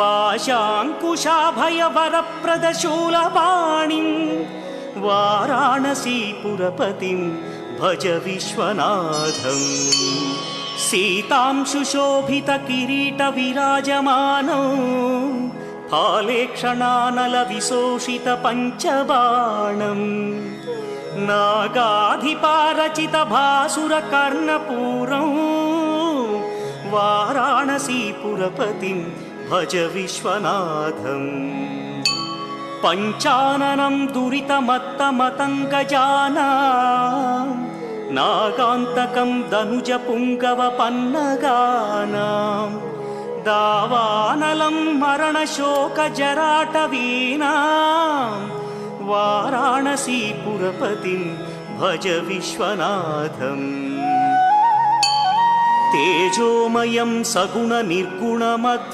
पाशाङ्कुशाभयवरप्रदशूलपाणिं वाराणसीपुरपतिं भज विश्वनाथम् सीतां सुशोभितकिरीटविराजमानौ फालेक्षणानलविशोषितपञ्चबाणम् భజ విశ్వనాథం పంచాననం దురితమత్తమతంగజానా నాగాంతకం దనుజ పుంగవ పన్నగానాం దావానలం మరణశోకజరాటవీనా వారాణసీపురపతిం భజ విశ్వనాథం తేజోమయం సగుణ నిర్గుణమద్